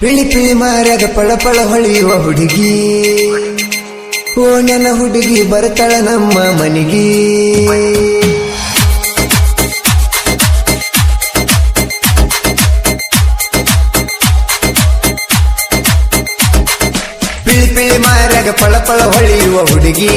ಪಿಳಿ ಪಿಳಿ ಮಾರ್ಯಾಗ ಪಳ ಪಳ ಹೊಳೆಯುವ ಹುಡುಗಿ. ಓ ನನ್ನ ಹುಡುಗಿ ಬರ್ತಾಳ ನಮ್ಮ ಮನಿಗಿ. ಪಿಳಿ ಹೊಳಿಯುವ ಹುಡುಗಿ.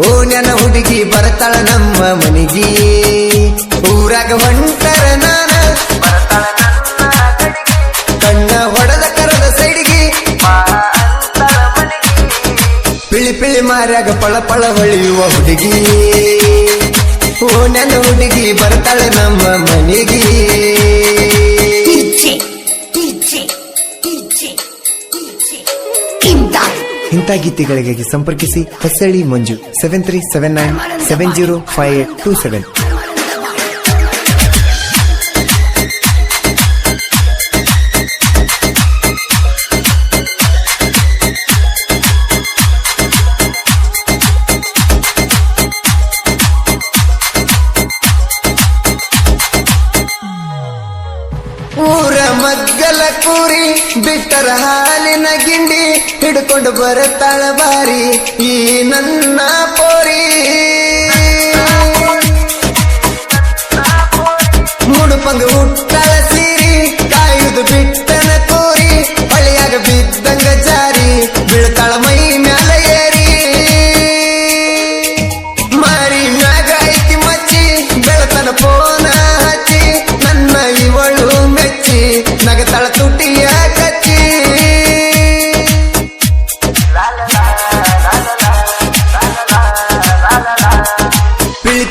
ಓ ನನ್ನ ಹುಡುಗಿ, ಬರ್ತಾಳ ನಮ್ಮ ಮನಿಗಿ. ಊರಾಗ ಹೊಂಟರ ನಾನ. ಕಣ್ಣ ಹೊಡೆದ ಕರದ ಸೈಡಿಗೆ. ಪಿಳಿ ಪಿಳಿ ಮಾರ್ಯಾಗ ಪಳಪಳ ಪಳ ಹೊಳೆಯುವ ಹುಡುಗಿ. ಓ ನನ್ನ ಹುಡುಗಿ, ಬರ್ತಾಳೆ ನಮ್ಮ ಮನೆಗೆ. ಗೀತೆಗಳಿಗಾಗಿ ಸಂಪರ್ಕಿಸಿ Hosalli Manju seven three seven nine seven zero five eight two seven ಕೂರಿ ಬಿಟ್ಟರ ಹಾಲಿನ ಗಿಂಡಿ ಹಿಡ್ಕೊಂಡು ಬರ ಬಾರಿ ಈ ನನ್ನ ಪೋರಿ.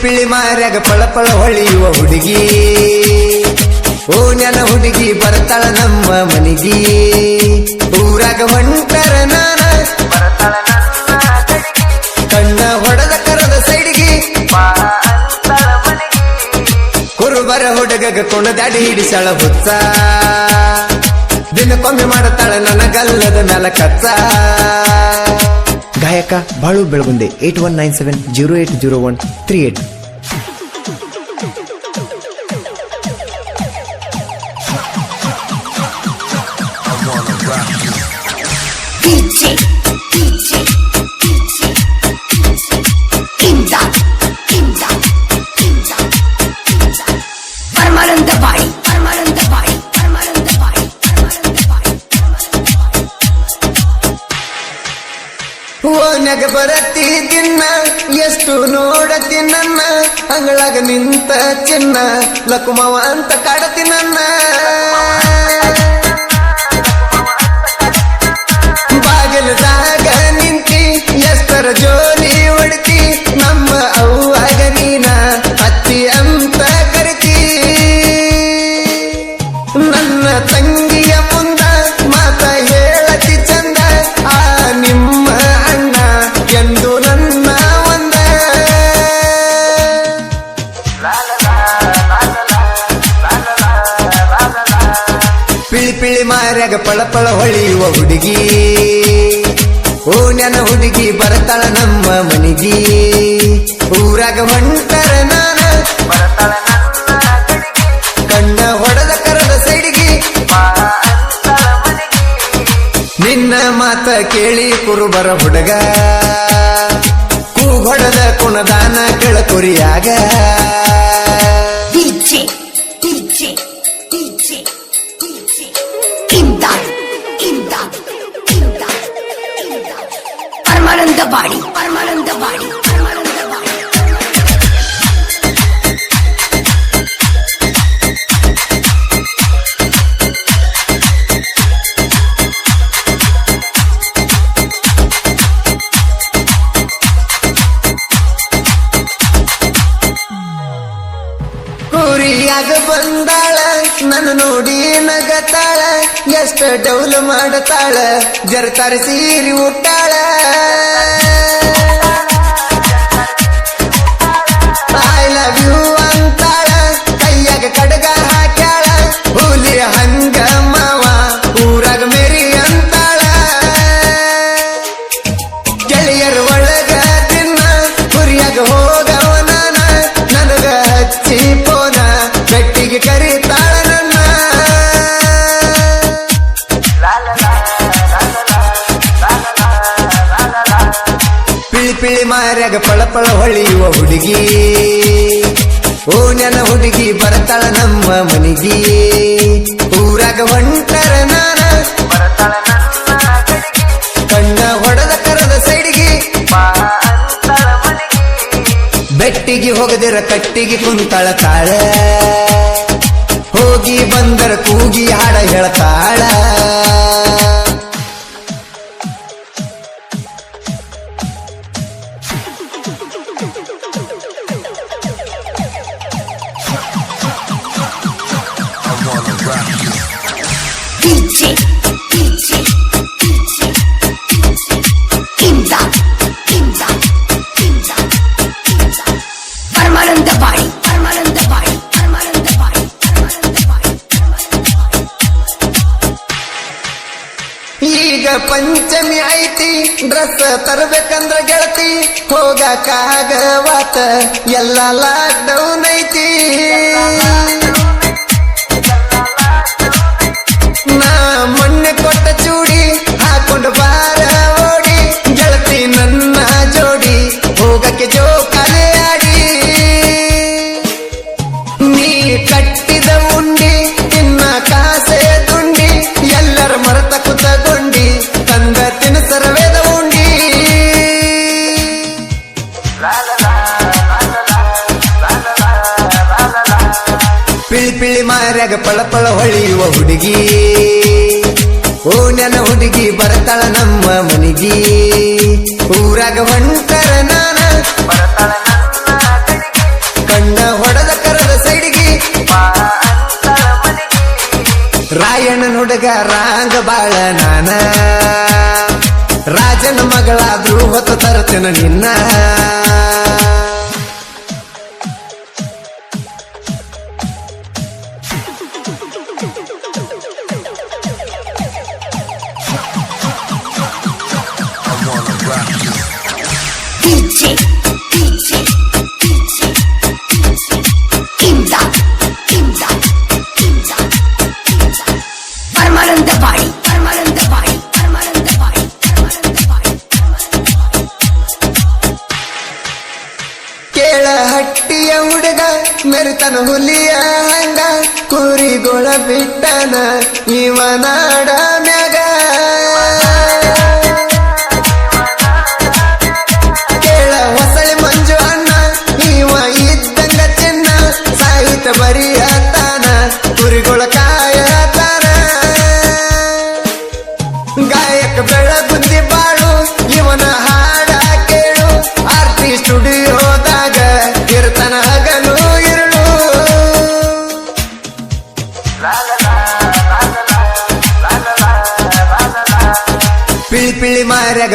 ಪಿಳಿ ಮಾರ್ಯಾಗ ಪಳ ಹೊಳಿಯುವ ಹುಡುಗಿ. ಓ ನನ್ನ ಹುಡುಗಿ ಬರ್ತಾಳ ನಮ್ಮ ಮನಿಗಿ. ಊರಾಗ ಹೊಂಟರ ನಾನ. ಕಣ್ಣ ಹೊಡೆದ ಕರದ ಸೈಡಿಗೆ. ಕುರುಬರ ಹುಡುಗಗ ಕುಣದಾಡಿ ಹಿಡಿಸಳ ಹುಚ್ಚ. ದಿನಕ್ಕೊಮ್ಮೆ ಮಾಡತಾಳ ನನ್ನ ಗಲ್ಲದ ಕತ್ತ ಗಾಯಕ Balu Belagunde eight one nine seven zero eight zero one three eight ಓನ್ಯಾಗ ಬರತಿ ದಿನ ಎಷ್ಟು ನೋಡತಿ ನನ್ನ ಅಂಗಳಾಗ ನಿಂತ ಚಿನ್ನ ಲಕುಮವ ಅಂತ ಕಾಡತಿ ನನ್ನ. ಮಾರ್ಯಾಗ ಪಳ ಪಳ ಹೊಳಿಯುವ ಹುಡುಗಿ. ಓ ನನ್ನ ಹುಡುಗಿ ಬರತಾಳ ನಮ್ಮ ಮನಿಗಿ. ಊರಾಗ ಹೊಂಟರ ನಾನ. ಕಣ್ಣ ಹೊಡೆದ ಕರದ ಸೈಡಿಗೆ. ನಿನ್ನ ಮಾತ ಕೇಳಿ ಕುರುಬರ ಹುಡುಗ. ಕೂಗೊಡದ ಕುಣದಾನ ಕೆಳಕೊರಿಯಾಗ. DJ, பரமானந்த பாடி பரமானந்த பாடி கூறியாது வந்தாள் ನನ್ನ ನೋಡಿ ನಗತಾಳ ಎಷ್ಟ ಡೌಲ್ ಮಾಡತಾಳ ಜರತಾರ ಸೀರಿ ಉಟ್ಟಾಳ. ಪಳ ಹೊಳೆಯುವ ಹುಡುಗಿ. ಓ ನನ್ನ ಹುಡುಗಿ ಬರತಾಳ ನಮ್ಮ ಮನಿಗಿ. ಊರಾಗ ಹೊಂಟರ ನಾನ. ಕಣ್ಣ ಹೊಡೆದ ಕರದ ಸೈಡಿಗೆ. ಬೆಟ್ಟಿಗೆ ಹೋಗದಿರ ಕಟ್ಟಿಗೆ ಕುಂತಾಳ ತಾಳ. ಹೋಗಿ ಬಂದರ ಕೂಗಿ ಹಾಡ ಹೇಳ್ತಾಳ. ಪಂಚಮಿ ಐತಿ ಡ್ರೆಸ್ ತರಬೇಕಂದ್ರ ಗೆಳತಿ ಹೋಗಕ್ಕಾಗವಾತ ಎಲ್ಲ ಲಾಕ್ಡೌನ್ ಐತಿ. ಪಿಳಿ ಮಾರ್ಯಾಗ ಪಳ ಪಳ ಹೊಳೆಯುವ ಹುಡುಗಿ. ಓ ನನ್ನ ಹುಡುಗಿ ಬರ್ತಾಳ ನಮ್ಮ ಮನಿಗಿ. ಊರಾಗ ಹೊಂಟರ ನಾನ ಕಣ್ಣ ಹೊಡೆದ ಕರದ ಸೈಡಿಗೆ ರಾಯಣ್ಣನ ಹುಡುಗ ರಾಂಗ ಬಾಳ ನಾನ. ರಾಜನ ಮಗಳಾದ್ರೂ ಹೊತ್ತು ತರತೆನ ನಿನ್ನ. ಮೆರಿತನ ಹುಲಿಯ ಹಂಗ ಕುರಿಗೊಳ ಬಿಟ್ಟನ ಇವ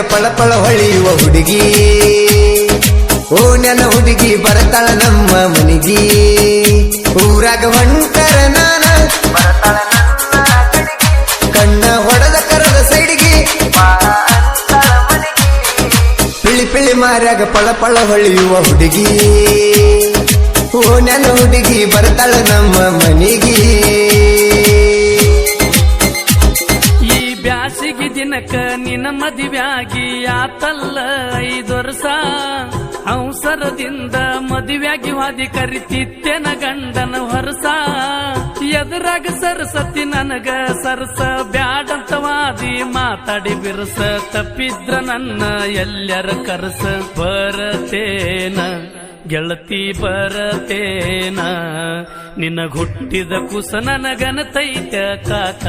ಪಳ ಪಳ ಹೊಳೆಯುವ ಹುಡುಗಿ. ಓ ನನ್ನ ಹುಡುಗಿ, ಬರತಾಳ ನಮ್ಮ ಮನಿಗಿ. ಊರಾಗ ಹೊಂಟರ ನಾನ ಕಣ್ಣ ಹೊಡೆದ ಕರದ ಸೈಡಿಗೆ ಪಿಳಿ ಪಿಳಿ ಮಾರ್ಯಾಗ ಪಳ ಪಳ ಹೊಳೆಯುವ ಹುಡುಗಿ. ಓ ನನ್ನ ಹುಡುಗಿ, ಬರ್ತಾಳ ನಮ್ಮ ಮನಿಗಿ. ಈ ಬ್ಯಾಸಿಗೆ ನಿನ್ನ ಮದುವ್ಯಾಗಿ ಆತಲ್ಲ ಐದು ವರ್ಷ. ಅವಸರದಿಂದ ಮದುವೆಯಾಗಿ ವಾದಿ ಕರಿತಿತ್ತೇನ ಗಂಡನ ಹೊರಸ. ಎದುರಾಗ ಸರಸತಿ ನನಗ ಸರಸ, ಬ್ಯಾಡಂತ ವಾದಿ ಮಾತಾಡಿ ಬಿರಸ. ತಪ್ಪಿದ್ರ ನನ್ನ ಎಲ್ಲರ ಕರಸ, ಬರತೇನ, ಗೆಳತಿ ಬರತೇನ. ನಿನ್ನ ಹುಟ್ಟಿದ ಕುಸ ನನಗನತೈತ ಕಾಕ.